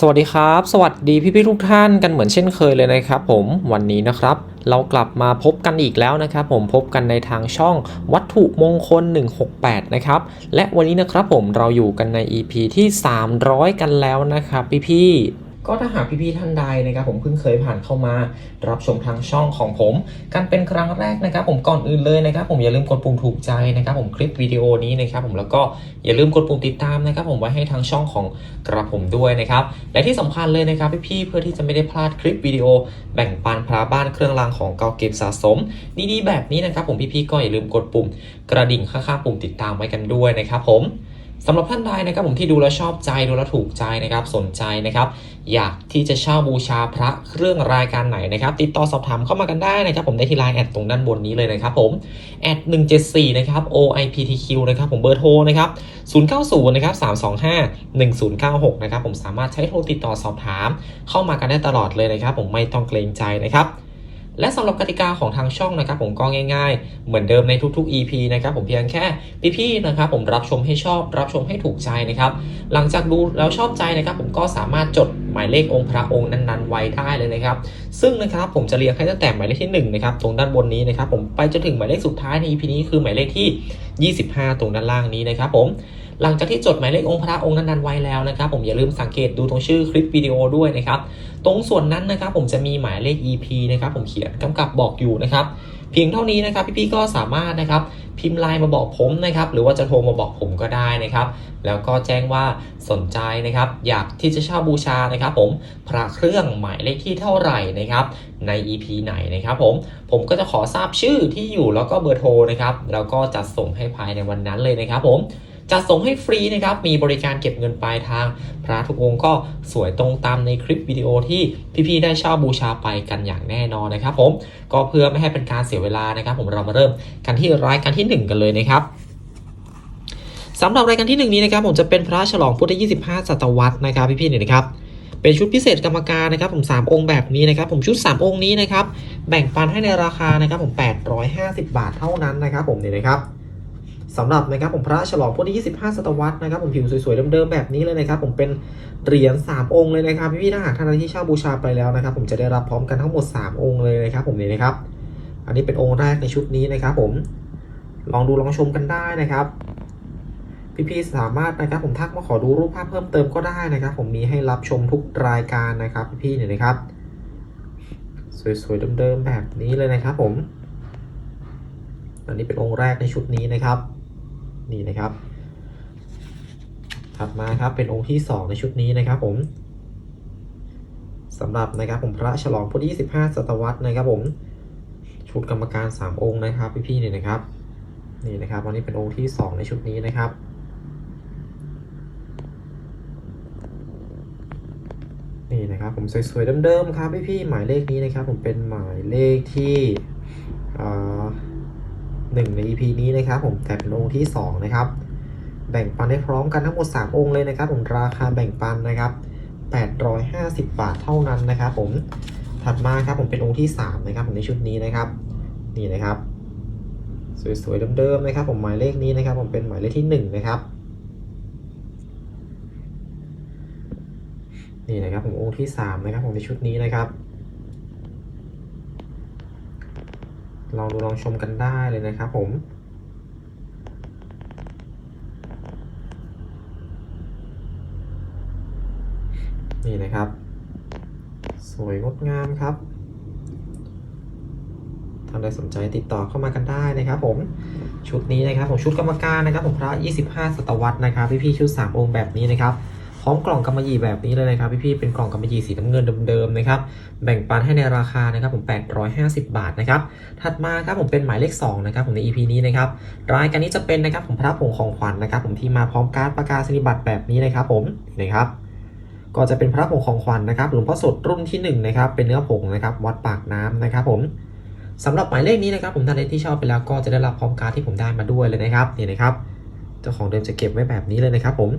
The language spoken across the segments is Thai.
สวัสดีครับ สวัสดีพี่พี่ทุกท่านกันเหมือนเช่นเคยเลยนะครับผมวันนี้นะครับ เรากลับมาพบกันอีกแล้วนะครับผมพบกันในทางช่องวัตถุมงคล 168 นะครับ และวันนี้นะครับผมเราอยู่กันใน EP ที่ 300 กันแล้วนะครับพี่ๆ ก็ถ้าหากพี่ๆท่านใดนะครับผมเพิ่งเคยผ่านเข้ามารับชมทางช่องของผม กันเป็นครั้งแรกนะครับ ผมก่อนอื่นเลยนะครับ ผมอย่าลืมกดปุ่มถูกใจนะครับผมคลิปวิดีโอนี้นะครับผมแล้วก็อย่าลืมกดปุ่มติดตามนะครับ ผมไว้ให้ทางช่องของกระผมด้วยนะครับและที่สำคัญเลยนะครับพี่ๆเพื่อที่จะไม่ได้พลาดคลิปวิดีโอ แบ่งปันพระบ้านเครื่องรางของเก่าเก็บสะสมดีๆแบบนี้นะครับ ผมพี่ๆก็อย่าลืมกดปุ่มกระดิ่งข้างๆปุ่มติดตามไว้กันด้วยนะครับผม สำหรับท่านใดนะครับผมที่ดูแล้วชอบใจดูแล้วถูกใจนะครับสนใจนะครับ อยากที่จะเช่าบูชาพระเครื่องรายการไหนนะครับ ติดต่อสอบถามเข้ามากันได้นะครับ ผมได้ที่ไลน์แอดตรงด้านบนนี้เลยนะครับผมแอด174นะครับ OIPTQ นะครับผมเบอร์โทรนะครับ090นะครับ325 1096นะครับผมสามารถใช้โทรติดต่อสอบถาม เข้ามากันได้ตลอดเลยนะครับ ผมไม่ต้องเกรงใจนะครับ และสำหรับกติกาของทางช่องนะครับผมก็ง่าย ๆ เหมือนเดิมในทุกๆ EP นะครับผมเพียงแค่พี่ๆนะครับผมรับชมให้ชอบรับชมให้ถูกใจนะครับหลังจากดูแล้วชอบใจนะครับผมก็สามารถจดหมายเลของค์พระองค์นั้นๆ ไว้ได้เลยนะครับซึ่งนะครับผมจะเรียงให้ตั้งแต่หมายเลขที่1นะครับตรงด้านบนนี้นะครับผมไปจนถึงหมายเลขสุดท้ายใน EP นี้คือหมายเลขที่ 25 ตรงด้านล่างนี้นะครับผมหลังจากที่จดหมายเลของค์พระองค์นั้นๆไว้แล้วนะครับผมอย่าลืมสังเกตดูตรงชื่อคลิปวิดีโอด้วยนะครับ ตรงส่วนนั้นนะครับผมจะมีหมายเลข EP นะครับผมเขียนกำกับบอกอยู่นะครับเพียงเท่านี้นะครับพี่ๆก็สามารถนะครับพิมพ์ไลน์มาบอกผมนะครับหรือว่าจะโทรมาบอกผมก็ได้นะครับ แล้วก็แจ้งว่าสนใจนะครับ อยากที่จะเช่าบูชานะครับ ผมพระเครื่องหมายเลขที่เท่าไหร่นะครับใน EP ไหนนะครับผมผมก็จะขอทราบชื่อที่อยู่แล้วก็เบอร์โทรนะครับแล้วก็จัดส่งให้ภายในวันนั้นเลยนะครับผม จัดส่งให้ฟรีนะครับมีบริการเก็บเงินปลายทาง พระทุกองค์ก็สวยตรงตามในคลิปวิดีโอที่พี่ๆได้เช่าบูชาไปกันอย่างแน่นอนนะครับ ผมก็เพื่อไม่ให้เป็นการเสียเวลานะครับ ผมเรามาเริ่มกันที่รายการที่ 1 กันเลยนะครับสำหรับรายการที่ 1 นี้นะครับผมจะเป็นพระฉลองพุทธ25 ศตวรรษนะครับพี่ๆเนี่ยนะครับเป็นชุดพิเศษกรรมการนะครับผม 3 องค์แบบนี้นะครับผมชุด 3 องค์นี้นะครับแบ่งปันให้ในราคานะครับผม 850 บาทเท่านั้นนะครับผมเนี่ยนะครับ สำหรับนะครับผมพระฉลองพุทธ25 ศตวรรษนะครับผมผิวสวยๆเดิมๆแบบนี้เลยนะครับผมเป็นเหรียญ3องค์เลยนะครับพี่ๆถ้าหากท่านที่เช่าบูชาไปแล้วนะครับผมจะได้รับพร้อมกันทั้งหมด 3 องค์เลยนะครับผมเนี่ยนะครับ อันนี้เป็นองค์แรกในชุดนี้นะครับผมลองดูลองชมกันได้นะครับ พี่ๆสามารถนะครับผมทักมาขอดูรูปภาพเพิ่มเติมก็ได้นะครับ ผมมีให้รับชมทุกรายการนะครับพี่ๆเนี่ยนะครับ สวยๆเดิมๆแบบนี้เลยนะครับผมอันนี้เป็นองค์แรกในชุดนี้นะครับ นี่นะครับ ถัดมาครับเป็นองค์ที่ 2 ในชุดนี้นะครับผมสำหรับนะครับผมพระฉลองพุทธ25ศตวรรษนะครับผมชุดกรรมการ 3 องค์นะครับพี่ๆเนี่ยนะครับนี่นะครับอันนี้เป็นองค์ที่ 2 ในชุดนี้นะครับนี่นะครับผมสวยๆเดิมๆครับพี่ๆหมายเลขนี้นะครับ ผมเป็นหมายเลขที่อ่า หนึ่งใน EP นี้นะครับผมแต่เป็นองค์ที่ 2 นะครับ แบ่งปันได้พร้อมกันทั้งหมด 3 องค์เลยนะครับ ผมราคาแบ่งปันนะครับ 850 บาทเท่านั้นนะครับ ผมถัดมาครับผมเป็นองค์ที่ 3 นะครับ ผมในชุดนี้นะครับ นี่นะครับ สวยๆเดิมๆนะครับ ผมหมายเลขนี้นะครับ ผมเป็นหมายเลขที่ 1 นะครับนี่นะครับผมองค์ที่ 3 นะครับผมในชุดนี้นะครับ ลองดูลองชมกันได้เลยนะครับผมนี่นะครับ สวยงดงามครับท่านใดสนใจติดต่อเข้ามากันได้นะครับ ผมชุดนี้นะครับผมชุดกรรมการนะครับผมพระ 25 ศตวรรษนะครับพี่ๆชุด 3 องค์แบบนี้นะครับ ร้อมกล่องกำมะหยี่แบบนี้เลยนะครับพี่ๆเป็นกล่องกำมะหยี่สีน้ำเงินเดิมๆนะครับแบ่งปันให้ในราคานะครับผม 850 บาทนะครับถัดมาครับผมเป็นหมายเลข2นะครับผมใน EP นี้นะครับรายการนี้จะเป็นนะครับผมพระผงของขวัญนะครับ ผมที่มาพร้อมการดประกาศนียบัตรแบบนี้นะครับผมนะครับก็จะเป็นพระผงของขวัญนะครับหลวงพ่อสดรุ่นที่1นะครับเป็นเนื้อผงนะครับวัดปากน้ำนะครับผมสำหรับหมายเลขนี้นะครับผมท่านใดที่ชอบไปแล้วก็จะได้รับพร้อมการดที่ผมได้มาด้วยเลยนะครับนี่นะครับเจ้าของเดิมจะเก็บไว้แบบนี้เลยนะครับผม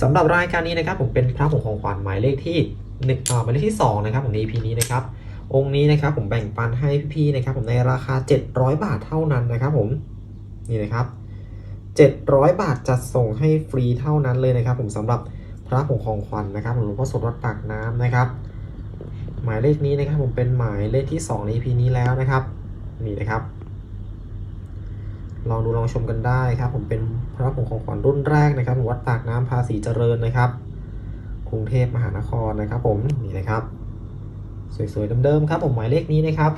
สำหรับรายการนี้นะครับผมเป็นพระผงของขวัญหมายเลขที่หนึ่งอ่าหมายเลขที่สองนะครับผมใน EP นี้นะครับองค์นี้นะครับผมแบ่งปันให้พี่ๆนะครับผมในราคา 700 บาทเท่านั้นนะครับผมนี่นะครับ 700 บาทจัดส่งให้ฟรีเท่านั้นเลยนะครับ ผมสำหรับพระผงของขวัญนะครับหลวงพ่อสดวัดปากน้ำนะครับ หมายเลขนี้นะครับผมเป็นหมายเลขที่2ใน EP นี้แล้วนะครับนี่นะครับ ลองดูลองชมกันได้ครับ ผมเป็นพระผงของขวัญรุ่นแรกนะครับวัดปากน้ำภาษีเจริญนะครับกรุงเทพมหานครนะครับ ผมนี่นะครับ สวยๆเดิมๆครับผมหมายเลขนี้นะครับ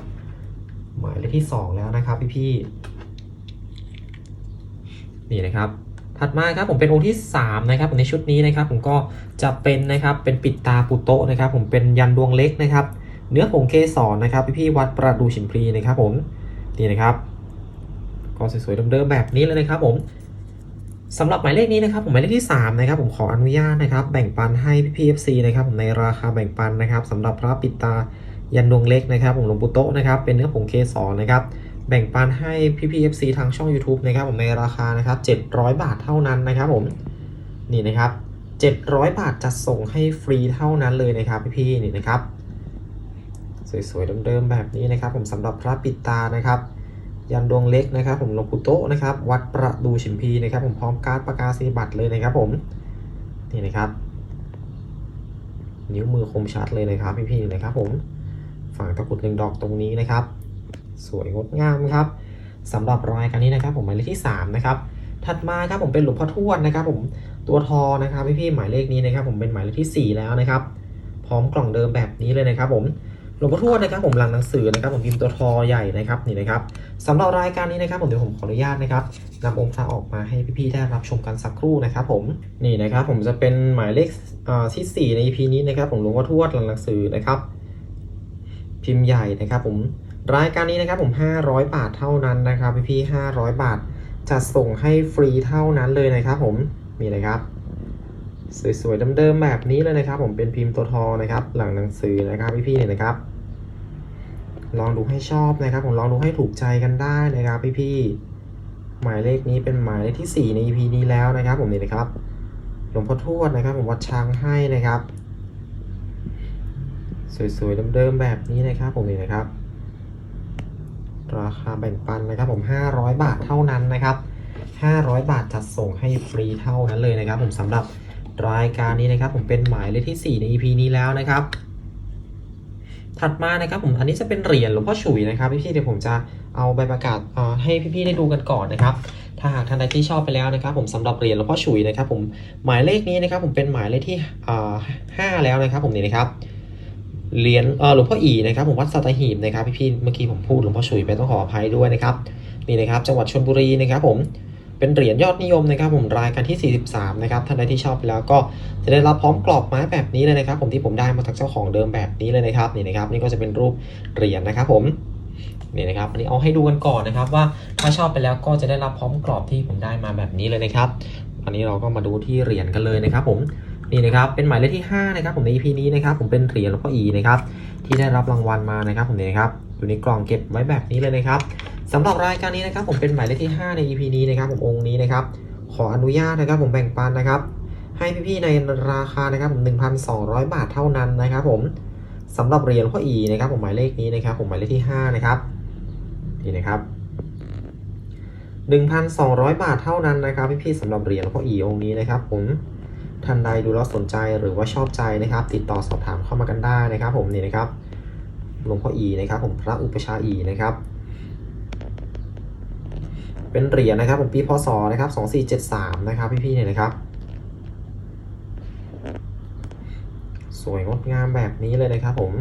หมายเลขที่ 2 แล้วนะครับพี่ๆนี่นะครับ ถัดมาครับผมเป็นองค์ที่ 3 นะครับในชุดนี้นะครับ ผมก็จะเป็นนะครับเป็นปิดตาปุโตะนะครับ ผมเป็นยันดวงเล็กนะครับ เนื้อผงเกสรนะครับ พี่ๆวัดประดูฉิมพลีนะครับ ผมนี่นะครับ ก็สวยๆเดิมๆแบบนี้เลยนะครับผมสำหรับหมายเลขนี้นะครับผมหมายเลขที่ 3 นะครับ ผมขออนุญาตนะครับ แบ่งปันให้พี่ๆ FC นะครับผมในราคาแบ่งปันนะครับสำหรับพระปิตายันดวงเล็กนะครับผมหลวงปู่โตนะครับเป็นเนื้อผงเกสรนะครับแบ่งปันให้พี่ๆ FC ทางช่อง YouTube นะครับผมในราคานะครับ700 บาทเท่านั้นนะครับผมนี่นะครับ700 บาทจัดส่งให้ฟรีเท่านั้นเลยนะครับพี่ๆนี่นะครับ สวยๆเดิมๆแบบนี้นะครับ ผมสำหรับพระปิตานะครับ ยันดวงเล็กนะครับ ผมหลวงปู่โตะนะครับ วัดประดูฉิมพีนะครับ ผมพร้อมการ์ดประกาศนียบัตรเลยนะครับ ผมนี่นะครับ นิ้วมือคมชัดเลยนะครับพี่ๆนะครับ ผมฝั่งตะกรุดหนึ่งดอกตรงนี้นะครับ สวยงดงามครับสำหรับรายการนี้นะครับ ผมหมายเลขที่3นะครับถัดมาครับผมเป็นหลวงพ่อทวดนะครับ ผมตัวทอนะครับพี่ๆหมายเลขนี้นะครับ ผมเป็นหมายเลขที่ 4 แล้วนะครับ พร้อมกล่องเดิมแบบนี้เลยนะครับ ผม หลวงพ่อทวดนะครับผมหลังหนังสือนะครับผมพิมพ์ตัวทอใหญ่นะครับนี่นะครับสำหรับรายการนี้นะครับผมเดี๋ยวผมขออนุญาตนะครับนำองค์พระออกมาให้พี่ๆได้รับชมกันสักครู่นะครับผมนี่นะครับผมจะเป็นหมายเลขอ่าที่4ใน EP นี้นะครับผมหลวงพ่อทวดหลังหนังสือนะครับพิมพ์ใหญ่นะครับผมรายการนี้นะครับผม 500 บาทเท่านั้นนะครับพี่ๆ500 บาทจะส่งให้ฟรีเท่านั้นเลยนะครับผมนี่นะครับสวยๆเดิมๆแบบนี้เลยนะครับ ผมเป็นพิมพ์ตัวทอนะครับ หลังหนังสือนะครับพี่ๆเนี่ยนะครับ ลองดูให้ชอบนะครับ ผมลองดูให้ถูกใจกันได้นะครับพี่ๆหมายเลขนี้เป็นหมายเลขที่ 4 ใน EP นี้แล้วนะครับ ผมนี่นะครับหลวงพ่อทวดนะครับ ผมวัดช้างให้นะครับ สวยๆเดิมๆแบบนี้นะครับ ผมนี่นะครับ ราคาแบ่งปันนะครับ ผม 500 บาทเท่านั้นนะครับ 500 บาทจัดส่งให้ฟรีเท่านั้นเลยนะครับ ผมสำหรับรายการนี้นะครับ ผมเป็นหมายเลขที่ 4 ใน EP นี้แล้วนะครับ ถัดมานะครับผมอันนี้จะเป็นเหรียญหลวงพ่อฉุยนะครับพี่ๆเดี๋ยวผมจะเอาใบประกาศให้พี่ๆได้ดูกันก่อนนะครับถ้าหากท่านใดที่ชอบไปแล้วนะครับ ผมสำหรับเหรียญหลวงพ่อฉุยนะครับ ผมหมายเลขนี้นะครับ ผมเป็นหมายเลขที่ห้าแล้วนะครับ ผมนี่นะครับเหรียญหลวงพ่ออีนะครับ ผมวัดสัตหีบนะครับพี่ๆเมื่อกี้ผมพูดหลวงพ่อฉุยไปต้องขออภัยด้วยนะครับนี่นะครับ จังหวัดชลบุรีนะครับ ผม เป็นเหรียญยอดนิยมนะครับผมรายการที่ 43 นะครับท่านใดที่ชอบไปแล้วก็จะได้รับพร้อมกรอบไม้แบบนี้เลยนะครับ ผมที่ผมได้มาจากเจ้าของเดิมแบบนี้เลยนะครับนี่นะครับนี่ก็จะเป็นรูปเหรียญนะครับผมนี่นะครับอันนี้เอาให้ดูกันก่อนนะครับ ว่าถ้าชอบไปแล้วก็จะได้รับพร้อมกรอบที่ผมได้มาแบบนี้เลยนะครับอันนี้เราก็มาดูที่เหรียญกันเลยนะครับ ผมนี่นะครับเป็นหมายเลขที่5นะครับผมใน EP นี้นะครับผมเป็นเหรียญหลวงพ่ออีนะครับที่ได้รับรางวัลมานะครับผมนี่นะครับอยู่ในกล่องเก็บไว้แบบนี้เลยนะครับ สำหรับรายการนี้นะครับผมเป็นหมายเลขที่ 5 ใน EP นี้นะครับผมองค์นี้นะครับขออนุญาตนะครับผมแบ่งปันนะครับให้พี่ๆในราคานะครับผม1,200 บาทเท่านั้นนะครับผมสำหรับเหรียญหลวงพ่ออีนะครับผมหมายเลขนี้นะครับผมหมายเลขที่ 5 นะครับนี่นะครับ1,200 บาทเท่านั้นนะครับพี่ๆสำหรับเหรียญหลวงพ่ออีองค์นี้นะครับผมท่านใดดูแล้วสนใจหรือว่าชอบใจนะครับ ติดต่อสอบถามเข้ามากันได้นะครับ ผมนี่นะครับหลวงพ่ออีนะครับ ผมพระอุปชาอีนะครับ เป็นเหรียญนะครับผมปีพศนะครับ2473นะครับพี่ๆเนี่ยนะครับ สวยงดงามแบบนี้เลยนะครับผม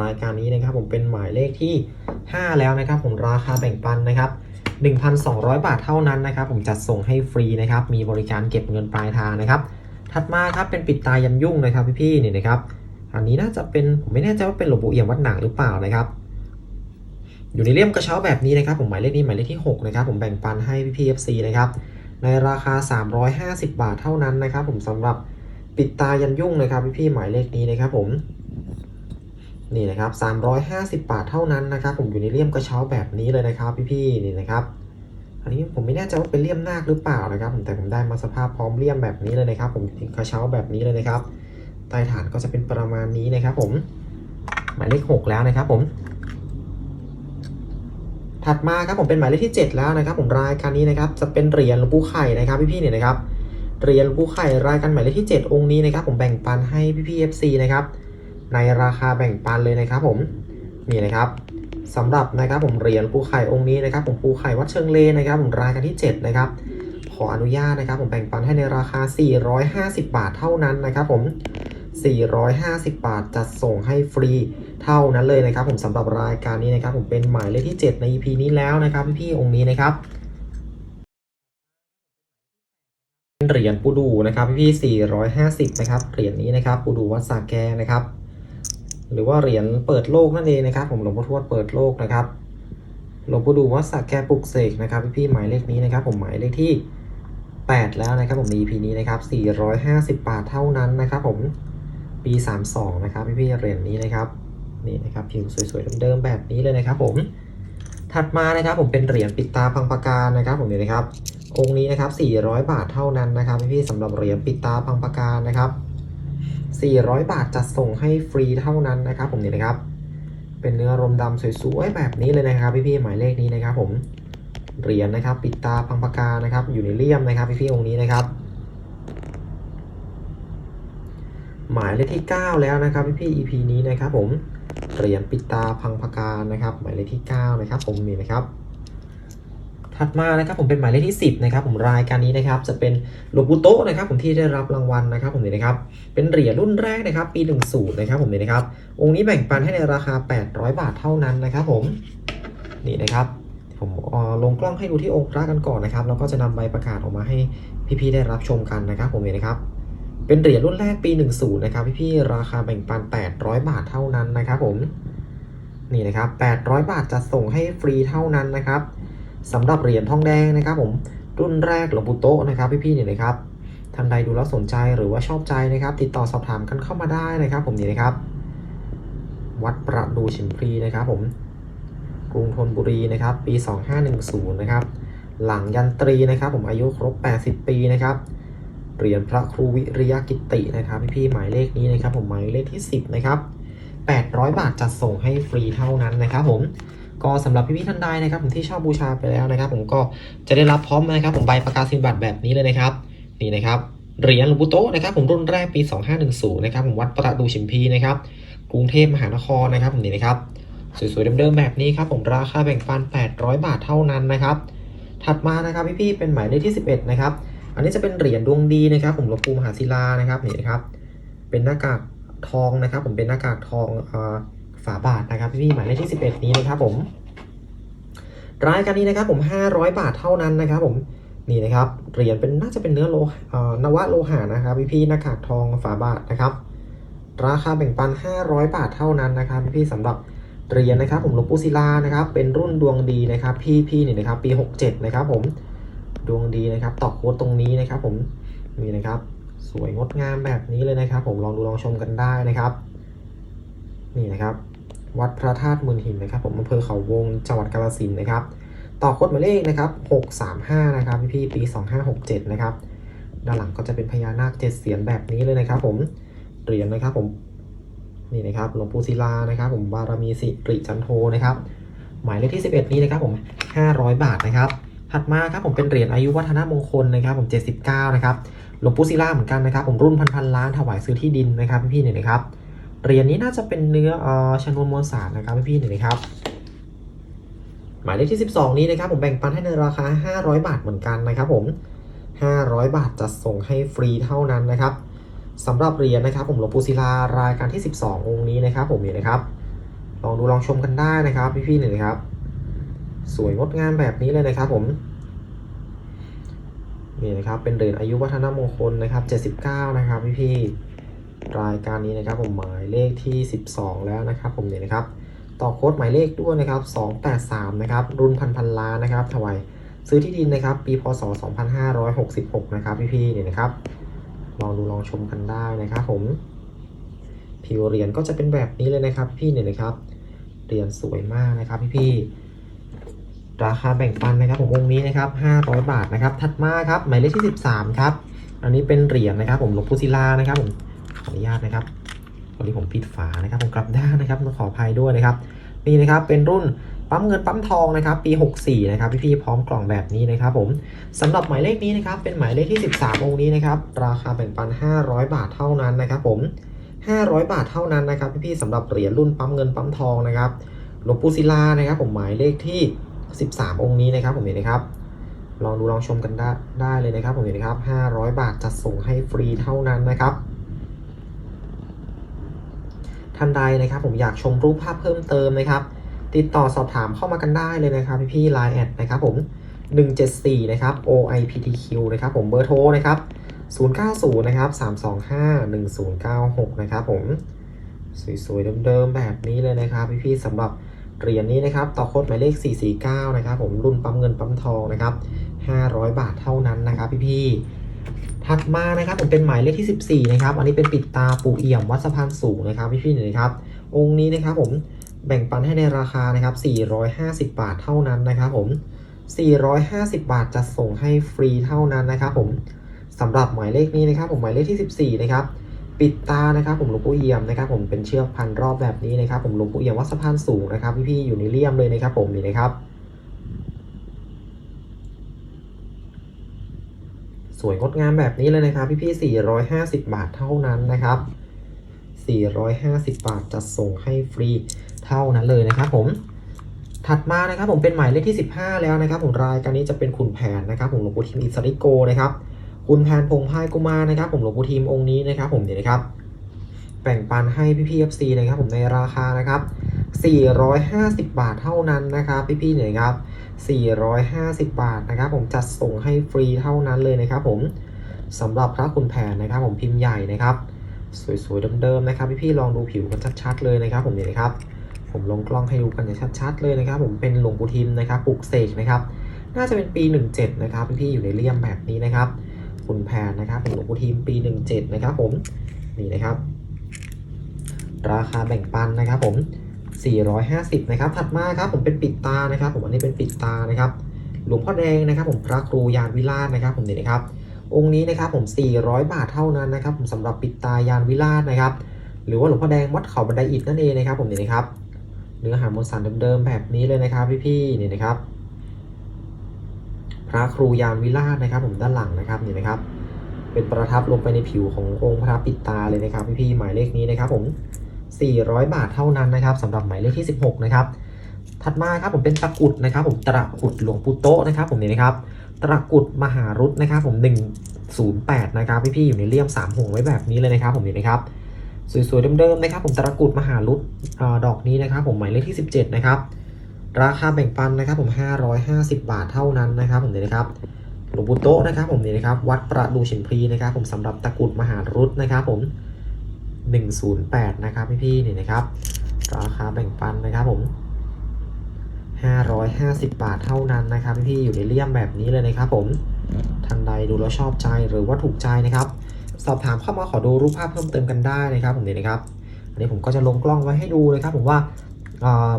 รายการนี้นะครับผมเป็นหมายเลขที่ 5 แล้วนะครับ ผมราคาแบ่งปันนะครับ1,200 บาทเท่านั้นนะครับ ผมจัดส่งให้ฟรีนะครับ มีบริการเก็บเงินปลายทางนะครับ ถัดมาครับเป็นปิดตายันยุ่งนะครับพี่ๆนี่นะครับ อันนี้น่าจะเป็นผมไม่แน่ใจว่าเป็นหลวงปู่เอี่ยมวัดหนังหรือเปล่านะครับ อยู่ในเล่มกระเช้าแบบนี้นะครับผมหมายเลขนี้หมายเลขที่6นะครับผมแบ่งปันให้พี่ๆ FC นะครับในราคา 350 บาทเท่านั้นนะครับ ผมสำหรับปิดตายันยุ่งนะครับพี่ๆหมายเลขนี้นะครับผมนี่นะครับ 350 บาทเท่านั้นนะครับ ผมอยู่ในเลี่ยมกระเช้าแบบนี้เลยนะครับ พี่ๆนี่นะครับอันนี้ผมไม่แน่ใจว่าเป็นเลี่ยมนาคหรือเปล่านะครับผมแต่ผมได้มาสภาพพร้อมเลี่ยมแบบนี้เลยนะครับ ผมกระเช้าแบบนี้เลยนะครับใต้ฐานก็จะเป็นประมาณนี้นะครับ ผมหมายเลข6แล้วนะครับ ผม ถัดมาครับผมเป็นหมายเลขที่ 7 แล้วนะครับ ผมรายการนี้นะครับจะเป็นเหรียญหลวงปู่ไข่นะครับพี่ๆเนี่ยนะครับเหรียญหลวงปู่ไข่รายการหมายเลขที่ 7 องค์นี้นะครับผมแบ่งปันให้พี่ๆ FC นะครับในราคาแบ่งปันเลยนะครับ ผมนี่นะครับสำหรับนะครับผมเหรียญปูไข่องค์นี้นะครับ ผมปูไข่วัดเชิงเลนะครับ ผมรายการที่ 7 นะครับ ขออนุญาตนะครับ ผมแบ่งปันให้ในราคา 450 บาทเท่านั้นนะครับ ผม 450 บาทจัดส่งให้ฟรี เท่านั้นเลยนะครับ ผมสำหรับรายการนี้นะครับ ผมเป็นหมายเลขที่ 7 ใน EP นี้แล้วนะครับพี่ๆองค์นี้นะครับเหรียญปูดูนะครับพี่พี่450 นะครับเหรียญนี้นะครับปูดูวัดสาแกนะครับ หรือว่าเหรียญเปิดโลกนั่นเองนะครับ ผมหลวงพ่อทวดเปิดโลกนะครับหลวงปู่ดูวัดสาแกปลุกเสกนะครับพี่พี่หมายเลขนี้นะครับ ผมหมายเลขที่ 8 แล้วนะครับ ผมใน EP นี้นะครับ450 บาทเท่านั้นนะครับ ผมปี32นะครับพี่พี่เหรียญนี้นะครับ นี่นะครับผิวสวยๆเดิมๆแบบนี้เลยนะครับผมถัดมานะครับผมเป็นเหรียญปิดตาพังปากการนะครับผมเนี่ยนะครับองค์นี้นะครับ 400 บาทเท่านั้นนะครับพี่ๆสำหรับเหรียญปิดตาพังปากการนะครับ 400 บาทจัดส่งให้ฟรีเท่านั้นนะครับ ผมเนี่ยนะครับ เป็นเนื้อรมดำสวยๆแบบนี้เลยนะครับพี่ๆหมายเลขนี้นะครับ ผมเหรียญนะครับ ปิดตาพังปากการนะครับ อยู่ในเลี่ยมนะครับพี่ๆองค์นี้นะครับ หมายเลขที่ 9 แล้วนะครับพี่ๆ EP นี้นะครับผม เหรียญปิดตาพังปากการนะครับ หมายเลขที่ 9 นะครับ ผมนี่นะครับ ถัดมานะครับผมเป็นหมายเลขที่ 10 นะครับ ผมรายการนี้นะครับ จะเป็นหลวงปู่โตนะครับ ผมที่ได้รับรางวัลนะครับ ผมนี่นะครับ เป็นเหรียญรุ่นแรกนะครับ ปี 10 นะครับ ผมนี่นะครับ องค์นี้แบ่งปันให้ในราคา 800 บาทเท่านั้นนะครับ ผมนี่นะครับผมอ่อลงกล้องให้ดูที่องค์พระกันก่อนนะครับ แล้วก็จะนำใบประกาศออกมาให้พี่ๆได้รับชมกันนะครับ ผมนี่นะครับ เป็นเหรียญรุ่นแรกปี 10 นะครับพี่ๆราคาแบ่งปัน 800 บาทเท่านั้นนะครับผมนี่นะครับ 800 บาทจะส่งให้ฟรีเท่านั้นนะครับสำหรับเหรียญทองแดงนะครับ ผมรุ่นแรกหลวงปู่โตะนะครับพี่ๆเนี่ยนะครับท่านใดดูแล้วสนใจหรือว่าชอบใจนะครับ ติดต่อสอบถามกันเข้ามาได้นะครับ ผมนี่นะครับ วัดประดูชิมพลีนะครับ ผมกรุงธนบุรีนะครับ ปี 2510 นะครับ หลังยันตรีนะครับ ผมอายุครบ 80 ปีนะครับ เหรียญพระครูวิริยกิตินะครับพี่ๆหมายเลขนี้นะครับผมหมายเลขที่ 10นะครับ800 บาทจัดส่งให้ฟรีเท่านั้นนะครับผมก็สำหรับพี่ๆท่านใดนะครับผมที่ชอบบูชาไปแล้วนะครับ ผมก็จะได้รับพร้อมนะครับ ผมใบประกาศสินบัตรแบบนี้เลยนะครับ นี่นะครับเหรียญหลวงปู่โตนะครับผมรุ่นแรกปี 2510นะครับผมวัดประดูชิมพีนะครับกรุงเทพมหานครนะครับผมนี่นะครับสวยๆเดิมๆแบบนี้ครับผมราคาแบ่งปัน 800 บาทเท่านั้นนะครับ ถัดมานะครับพี่ๆเป็นหมายเลขที่ 11 นะครับ อันนี้จะเป็นเหรียญดวงดีนะครับผมหลวงปู่มหาศิลานะครับนี่นะครับ เป็นหน้ากากทองนะครับ ผมเป็นหน้ากากทองฝาบาทนะครับพี่ๆหมายเลขที่ 11 นี้นะครับผมรายการนี้นะครับผม 500 บาทเท่านั้นนะครับ ผมนี่นะครับเหรียญเป็นน่าจะเป็นเนื้อโลนวะโลหะนะครับพี่ๆหน้ากากทองฝาบาทนะครับ ราคาแบ่งปัน 500 บาทเท่านั้นนะครับพี่ๆสำหรับเหรียญนะครับ ผมหลวงปู่ศิลานะครับ เป็นรุ่นดวงดีนะครับ พี่ๆนี่นะครับ ปี 67 นะครับ ผม ดวงดีนะครับตอกโค้ดตรงนี้นะครับ ผมนี่นะครับ สวยงดงามแบบนี้เลยนะครับ ผมลองดูลองชมกันได้นะครับ นี่นะครับ วัดพระธาตุมืนหินนะครับ ผมอำเภอเขาวงจังหวัดกาฬสินนะครับ ต่อโค้ดหมายเลขนะครับ635นะครับพี่พี่ปี 2567นะครับด้านหลังก็จะเป็นพญานาคเจ็ดเสียนแบบนี้เลยนะครับ ผมเหรียญนะครับ ผมนี่นะครับหลวงปู่ศิลานะครับ ผมบารมีสิริจันโทนะครับ หมายเลขที่ 11 นี้นะครับ ผม 500 บาทนะครับ ถัดมาครับผมเป็นเหรียญอายุวัฒนมงคลนะครับผม79นะครับหลวงปู่ศิลาเหมือนกันนะครับผมรุ่นพันพันล้านถวายซื้อที่ดินนะครับพี่ๆเนี่ยนะครับเหรียญนี้น่าจะเป็นเนื้ออชนวนมวลสารนะครับพี่ๆเนี่ยนะครับหมายเลขที่ 12 นี้นะครับผมแบ่งปันให้ในราคา 500 บาทเหมือนกันนะครับผม 500 บาทจัดส่งให้ฟรีเท่านั้นนะครับสำหรับเหรียญนะครับ ผมหลวงปู่ศิลารายการที่ 12 องค์นี้นะครับ ผมเนี่ยนะครับลองดูลองชมกันได้นะครับพี่ๆเนี่ยนะครับ สวยงดงามแบบนี้เลยนะครับผมนี่นะครับเป็นเหรียญอายุวัฒนมงคลนะครับ 79 นะครับพี่ๆรายการนี้นะครับผมหมายเลขที่ 12 แล้วนะครับ ผมเนี่ยนะครับ ต่อโค้ดหมายเลขด้วยนะครับ 283 นะครับ รุ่นพันพันล้านนะครับถวายซื้อที่ดินนะครับ ปีพศ 2566 นะครับพี่ๆเนี่ยนะครับ ลองดูลองชมกันได้นะครับผมผิวเหรียญก็จะเป็นแบบนี้เลยนะครับ พี่เนี่ยนะครับเหรียญสวยมากนะครับพี่ๆ ราคาแบ่งปันนะครับผมองค์นี้นะครับ500 บาทนะครับถัดมาครับหมายเลขที่13ครับอันนี้เป็นเหรียญนะครับ ผมหลวงปู่ศิลานะครับผมขออนุญาตนะครับวันนี้ผมปิดฝานะครับผมกลับด้านนะครับต้องขออภัยด้วยนะครับนี่นะครับเป็นรุ่นปั๊มเงินปั๊มทองนะครับปี 64นะครับพี่ๆพร้อมกล่องแบบนี้นะครับผมสำหรับหมายเลขนี้นะครับเป็นหมายเลขที่ 13 องค์นี้นะครับราคาแบ่งปัน 500 บาทเท่านั้นนะครับผม 500 บาทเท่านั้นนะครับพี่ๆสำหรับเหรียญรุ่นปั๊มเงินปั๊มทองนะครับหลวงปู่ศิลานะครับผมหมายเลขที่ 13 องค์นี้นะครับผมเห็นนะครับลองดูลองชมกันได้ได้เลยนะครับผมเห็นนะครับ 500 บาทจัดส่งให้ฟรีเท่านั้นนะครับท่านใดนะครับผมอยากชมรูปภาพเพิ่มเติมนะครับ ติดต่อสอบถามเข้ามากันได้เลยนะครับพี่พี่ไลน์แอดนะครับผม 174 นะครับ OIPTQ นะครับผมเบอร์โทรนะครับ 090 นะครับ 325 1096 นะครับผม สวยๆเดิมๆแบบนี้เลยนะครับพี่พี่ๆสำหรับ เหรียญนี้นะครับต่อโค้ดหมายเลข 449 นะครับผมรุ่นปั๊มเงินปั๊มทองนะครับ 500 บาทเท่านั้นนะครับพี่พี่ๆถัดมานะครับผมเป็นหมายเลขที่ 14 นะครับ อันนี้เป็นปิดตาปู่เอี่ยมวัดสะพานสูงนะครับพี่พี่ๆนะครับ องค์นี้นะครับผมแบ่งปันให้ในราคานะครับ 450 บาทเท่านั้นนะครับผม 450 บาทจะส่งให้ฟรีเท่านั้นนะครับผมสำหรับหมายเลขนี้นะครับผมหมายเลขที่ 14 นะครับ ปิดตานะครับผมหลวงปู่เอี่ยมนะครับ ผมเป็นเชือกพันรอบแบบนี้นะครับ ผมหลวงปู่เอี่ยมวัดสะพานสูงนะครับ พี่ๆอยู่ในเลี่ยมเลยนะครับ ผมนี่นะครับ สวยงดงามแบบนี้เลยนะครับ พี่ๆ450 บาทเท่านั้นนะครับ 450 บาทจะส่งให้ฟรีเท่านั้นเลยนะครับ ผมถัดมานะครับผมเป็นหมายเลขที่ 15 แล้วนะครับ ผมรายการนี้จะเป็นขุนแผนนะครับ ผมหลวงปู่ทิมอิสริโกนะครับ คุณแผนพงพายกุมารนะครับ ผมหลวงปู่ทิมองค์นี้นะครับ ผมเนี่ยนะครับแบ่งปันให้พี่พี่ FC นะครับ ผมในราคานะครับ 450 บาทเท่านั้นนะครับ พี่พี่เนี่ยครับ 450 บาทนะครับ ผมจัดส่งให้ฟรีเท่านั้นเลยนะครับ ผมสำหรับพระคุณแผนนะครับ ผมพิมพ์ใหญ่นะครับ สวยๆเดิมๆนะครับ พี่พี่ลองดูผิวกันชัดๆเลยนะครับ ผมเนี่ยนะครับ ผมลงกล้องให้ดูกันอย่างชัดๆเลยนะครับ ผมเป็นหลวงปู่ทิมนะครับปลุกเสกนะครับ น่าจะเป็นปี 17 นะครับ พี่ๆอยู่ในเลี่ยมแบบนี้นะครับ คุณแผนนะครับผมหลวงปู่ทิมปี 17 นะครับผม นี่นะครับ ราคาแบ่งปันนะครับผม 450 นะครับ ถัดมาครับผมเป็นปิดตานะครับ ผมอันนี้เป็นปิดตานะครับ หลวงพ่อแดงนะครับ ผมพระครูยานวิราชนะครับผมนี่นะครับ องค์นี้นะครับผม 400 บาทเท่านั้นนะครับ ผมสำหรับปิดตายานวิราชนะครับ หรือว่าหลวงพ่อแดงวัดเขาบันไดอิฐนั่นเองนะครับ ผมนี่นะครับ เนื้อหามวลสารเดิมๆแบบนี้เลยนะครับพี่ๆนี่นะครับ พระครูยานวิราชนะครับ ผมด้านหลังนะครับนี่นะครับ เป็นประทับลงไปในผิวขององค์พระปิดตาเลยนะครับพี่ๆหมายเลขนี้นะครับ ผม 400 บาทเท่านั้นนะครับสำหรับหมายเลขที่ 16 นะครับ ถัดมาครับผมเป็นตะกุดนะครับ ผมตะกุดหลวงปู่โตนะครับ ผมนี่นะครับตะกุดมหารุตนะครับ ผม108นะครับพี่ๆอยู่ในเลี่ยม3ห่วงไว้แบบนี้เลยนะครับ ผมนี่นะครับสวยๆเดิมๆนะครับ ผมตะกุดมหารุตดอกนี้นะครับ ผมหมายเลขที่ 17 นะครับ ราคาแบ่งปันนะครับผม 550 บาทเท่านั้นนะครับผมนี่นะครับหลวงปู่โตนะครับผมนี่นะครับ วัดประดูฉิมพลีนะครับผมสำหรับตะกรุดมหารุตนะครับผม 108 นะครับพี่ๆนี่นะครับ ราคาแบ่งปันนะครับผม 550 บาทเท่านั้นนะครับพี่ๆอยู่ในเลี่ยมแบบนี้เลยนะครับผมท่านใดดูแล้วชอบใจหรือว่าถูกใจนะครับ สอบถามเข้ามาขอดูรูปภาพเพิ่มเติมกันได้นะครับผมนี่นะครับอันนี้ผมก็จะลงกล้องไว้ให้ดูนะครับผมว่า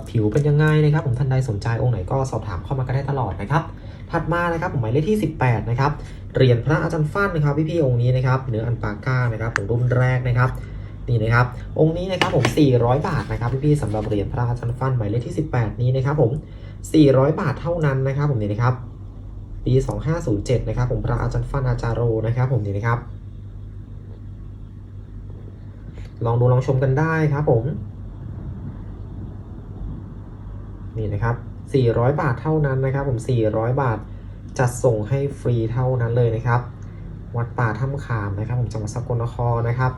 ผิวเป็นยังไงนะครับผมท่านใดสนใจองค์ไหนก็สอบถามเข้ามากันได้ตลอดนะครับ ถัดมานะครับผมหมายเลขที่ 18นะครับเหรียญพระอาจารย์ฟั่นนะครับพี่ๆองค์นี้นะครับเนื้ออันปาก้านะครับผมรุ่นแรกนะครับนี่นะครับองค์นี้นะครับผม 400 บาทนะครับพี่ๆสำหรับเหรียญพระอาจารย์ฟั่นหมายเลขที่ 18 นี้นะครับผม 400 บาทเท่านั้นนะครับผมนี่นะครับปี 2507 นะครับผมพระอาจารย์ฟั่นอาจารโรนะครับผมนี่นะครับ ลองดูลองชมกันได้ครับผม นี่นะครับ400 บาทเท่านั้นนะครับผม400 บาทจัดส่งให้ฟรีเท่านั้นเลยนะครับ วัดป่าถ้ำขามนะครับ ผมจังหวัดสกลนครนะครับ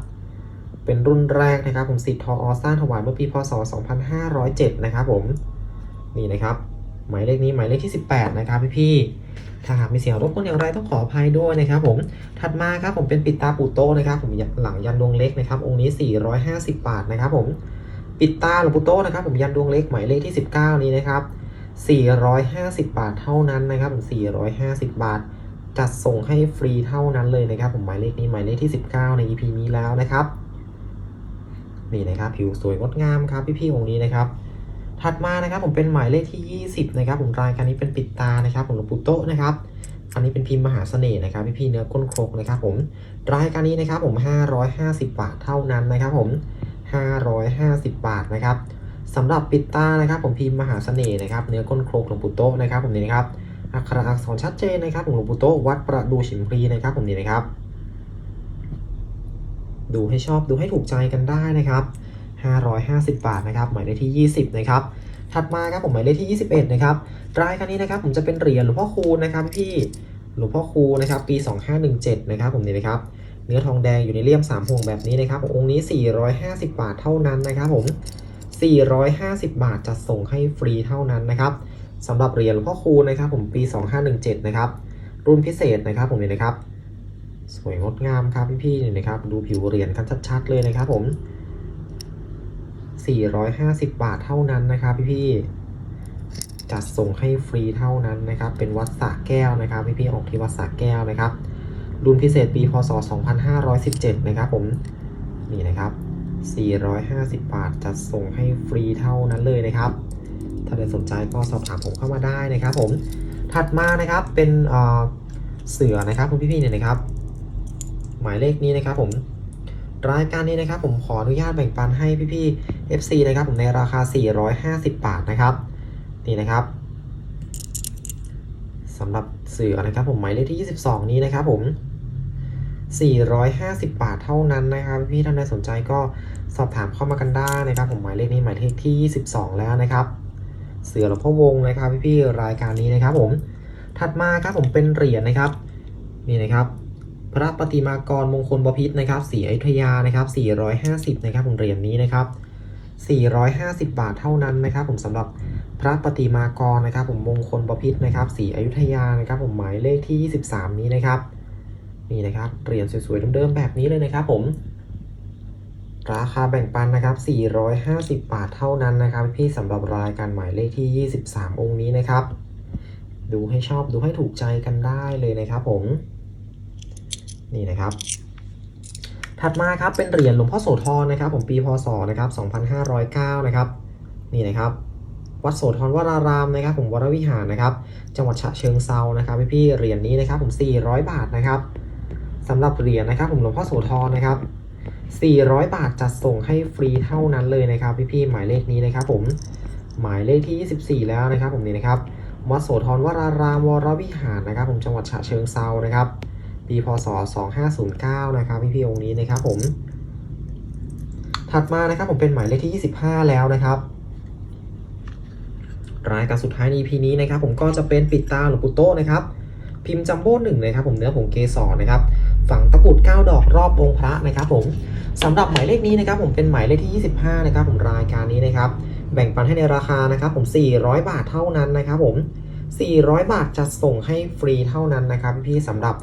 เป็นรุ่นแรกนะครับผมสิทธิ์ทออสร้างถวายเมื่อปีพศ 2507 นะครับผมนี่นะครับหมายเลขนี้หมายเลขที่ 18 นะครับพี่ๆถ้าหากมีเสียงรบกวนอย่างไรต้องขออภัยด้วยนะครับ ผมถัดมาครับผมเป็นปิดตาปูโตนะครับ ผมหลังยันดวงเล็กนะครับ องค์นี้ 450 บาทนะครับ ผม ปิดตาหลวงปู่โตนะครับผมยันดวงเล็กหมายเลขที่ 19 นี้นะครับ 450 บาทเท่านั้นนะครับผม450 บาท จัดส่งให้ฟรีเท่านั้นเลยนะครับ ผมหมายเลขนี้หมายเลขที่ 19 ใน EP นี้แล้วนะครับ นี่นะครับผิวสวยงดงามครับพี่ๆองค์นี้นะครับ ถัดมานะครับผมเป็นหมายเลขที่ 20 นะครับ ผมรายการนี้เป็นปิดตานะครับผมหลวงปู่โตะนะครับอันนี้เป็นพิมพ์มหาเสน่ห์นะครับพี่ๆเนื้อก้นครกนะครับผมรายการนี้นะครับผม 550 บาทเท่านั้นนะครับผม 550 บาทนะครับสำหรับปิดตานะครับ ผมพิมพ์มหาเสน่ห์นะครับ เนื้อก้นโครกหลวงปู่โตนะครับ ผมนี่นะครับอักขระอักษรชัดเจนนะครับของหลวงปู่โตวัดประดูฉิมพลีนะครับ ผมนี่นะครับ ดูให้ชอบดูให้ถูกใจกันได้นะครับ 550 บาทนะครับ หมายเลขที่ 20 นะครับถัดมาครับผมหมายเลขที่ 21 นะครับรายการนี้นะครับ ผมจะเป็นเหรียญหลวงพ่อคูณนะครับพี่หลวงพ่อคูณนะครับ ปี 2517 นะครับ ผมนี่นะครับ เนื้อทองแดงอยู่ในเลี่ยม3ห่วงแบบนี้นะครับ องค์นี้ 450 บาทเท่านั้นนะครับผม 450 บาทจะส่งให้ฟรีเท่านั้นนะครับสำหรับเหรียญหลวงพ่อคูณนะครับ ผมปี 2517 นะครับ รุ่นพิเศษนะครับผมนี่นะครับ สวยงดงามครับพี่ๆนี่นะครับ ดูผิวเหรียญกันชัดๆเลยนะครับผม 450 บาทเท่านั้นนะครับพี่ๆจัดส่งให้ฟรีเท่านั้นนะครับ เป็นวัดสระแก้วนะครับพี่ๆออกที่วัดสระแก้วนะครับ รุ่นพิเศษปีพศ 2517 นะครับผม นี่นะครับ 450 บาทจัดส่งให้ฟรีเท่านั้นเลยนะครับ ถ้าใครสนใจก็สอบถามผมเข้ามาได้นะครับผม ถัดมานะครับเป็นเอ่อเสือนะครับคุณพี่ๆเนี่ยนะครับ หมายเลขนี้นะครับผมรายการนี้นะครับผมขออนุญาตแบ่งปันให้พี่ๆ FC นะครับผมในราคา 450 บาทนะครับ นี่นะครับสำหรับเสือนะครับผมหมายเลขที่ 22 นี้นะครับผม 450 บาทเท่านั้นนะครับ พี่ท่านใดสนใจก็สอบถามเข้ามากันได้นะครับผมหมายเลขนี้หมายเลขที่ 22 แล้วนะครับ เสือหลวงพ่อวงนะครับพี่ๆรายการนี้นะครับผมถัดมาครับผมเป็นเหรียญนะครับนี่นะครับพระปฏิมากรมงคลบพิษนะครับสีอยุธยานะครับ 450 นะครับผมเหรียญนี้นะครับ 450 บาทเท่านั้นนะครับ ผมสำหรับพระปฏิมากรนะครับ ผมมงคลบพิษนะครับสีอยุธยานะครับ ผมหมายเลขที่ 23 นี้นะครับ นี่นะครับเหรียญสวยๆเดิมๆแบบนี้เลยนะครับผมราคาแบ่งปันนะครับ 450 บาทเท่านั้นนะครับ พี่สำหรับรายการหมายเลขที่ 23 องค์นี้นะครับ ดูให้ชอบดูให้ถูกใจกันได้เลยนะครับผม นี่นะครับ ถัดมาครับเป็นเหรียญหลวงพ่อโสธรนะครับ ผมปีพศนะครับ 2509 นะครับ นี่นะครับ วัดโสธรวรารามนะครับ ผมวรวิหารนะครับ จังหวัดฉะเชิงเซานะครับพี่ๆเหรียญนี้นะครับ ผม 400 บาทนะครับ สำหรับเหรียญนะครับผมหลวงพ่อโสธรนะครับ 400 บาทจัดส่งให้ฟรีเท่านั้นเลยนะครับ พี่ๆหมายเลขนี้นะครับผมหมายเลขที่ 24 แล้วนะครับ ผมนี่นะครับวัดโสธรวรารามวรวิหารนะครับ ผมจังหวัดฉะเชิงเซานะครับปีพศ 2509 นะครับพี่ๆองค์นี้นะครับ ผม ถัดมานะครับผมเป็นหมายเลขที่ 25 แล้วนะครับรายการสุดท้ายใน EP นี้นะครับ ผมก็จะเป็นปิดตาหลวงปู่โตนะครับพิมพ์จัมโบ้หนึ่งนะครับผมเนื้อผงเกสรนะครับ ฝังตะกรุด9ดอกรอบองค์พระนะครับผมสำหรับหมายเลขนี้นะครับผมเป็นหมายเลขที่ 25 นะครับผมรายการนี้นะครับ แบ่งปันให้ในราคานะครับผม 400 บาทเท่านั้นนะครับผม 400 บาทจะส่งให้ฟรีเท่านั้นนะครับ พี่สำหรับ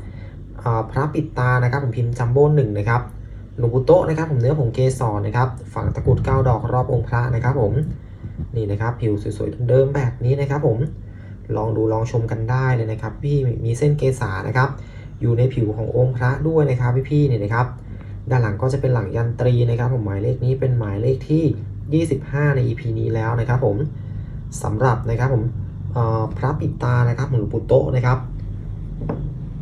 พระปิดตานะครับผมพิมพ์จัมโบ้หนึ่งนะครับหลวงปู่โตะนะครับผมเนื้อผงเกสรนะครับฝังตะกรุดเก้าดอกรอบองค์พระนะครับผมนี่นะครับผิวสวยๆเดิมแบบนี้นะครับผมลองดูลองชมกันได้เลยนะครับ พี่มีเส้นเกษานะครับ อยู่ในผิวขององค์พระด้วยนะครับพี่ๆเนี่ยนะครับ ด้านหลังก็จะเป็นหลังยันตรีนะครับผมหมายเลขนี้เป็นหมายเลขที่ 25 ใน EP นี้แล้วนะครับผมสำหรับนะครับผมพระปิดตานะครับหลวงปู่โตนะครับ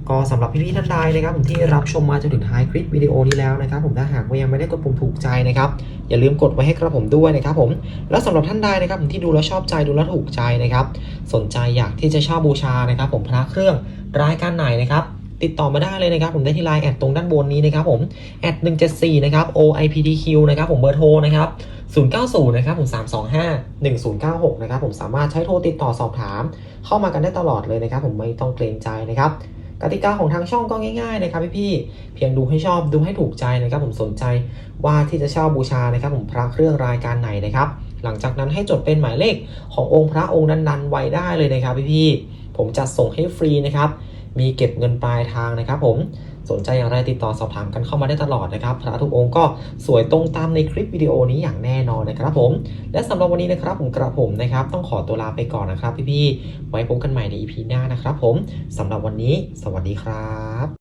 ก็สำหรับพี่ๆท่านใดนะครับผมที่รับชมมาจนถึงท้ายคลิปวิดีโอนี้แล้วนะครับ ผมถ้าหากว่ายังไม่ได้กดปุ่มถูกใจนะครับ อย่าลืมกดไว้ให้กระผมด้วยนะครับผมแล้วสำหรับท่านใดนะครับผมที่ดูแล้วชอบใจดูแล้วถูกใจนะครับ สนใจอยากที่จะเช่าบูชานะครับ ผมพระเครื่องรายการไหนนะครับ ติดต่อมาได้เลยนะครับผมได้ที่ไลน์แอดตรงด้านบนนี้นะครับผมแอด174นะครับ OIPDQ นะครับผมเบอร์โทรนะครับ090นะครับผม325 1096นะครับผมสามารถใช้โทรติดต่อสอบถาม เข้ามากันได้ตลอดเลยนะครับผมไม่ต้องเกรงใจนะครับกติกาของทางช่องก็ง่ายๆนะครับพี่ๆเพียงดูให้ชอบดูให้ถูกใจนะครับผมสนใจว่าที่จะเช่าบูชานะครับผมพระเครื่องรายการไหนนะครับ หลังจากนั้นให้จดเป็นหมายเลขขององค์พระองค์นั้นๆไว้ได้เลยนะครับพี่ๆผมจะส่งให้ฟรีนะครับ มีเก็บเงินปลายทางนะครับผมสนใจอย่างไรติดต่อสอบถามกันเข้ามาได้ตลอดนะครับพระทุกองค์ก็สวยตรงตามในคลิปวิดีโอนี้อย่างแน่นอนนะครับผม และสำหรับวันนี้นะครับผมกระผมนะครับ ต้องขอตัวลาไปก่อนนะครับพี่ๆไว้พบกันใหม่ใน EP หน้านะครับผมสำหรับวันนี้ สวัสดีครับ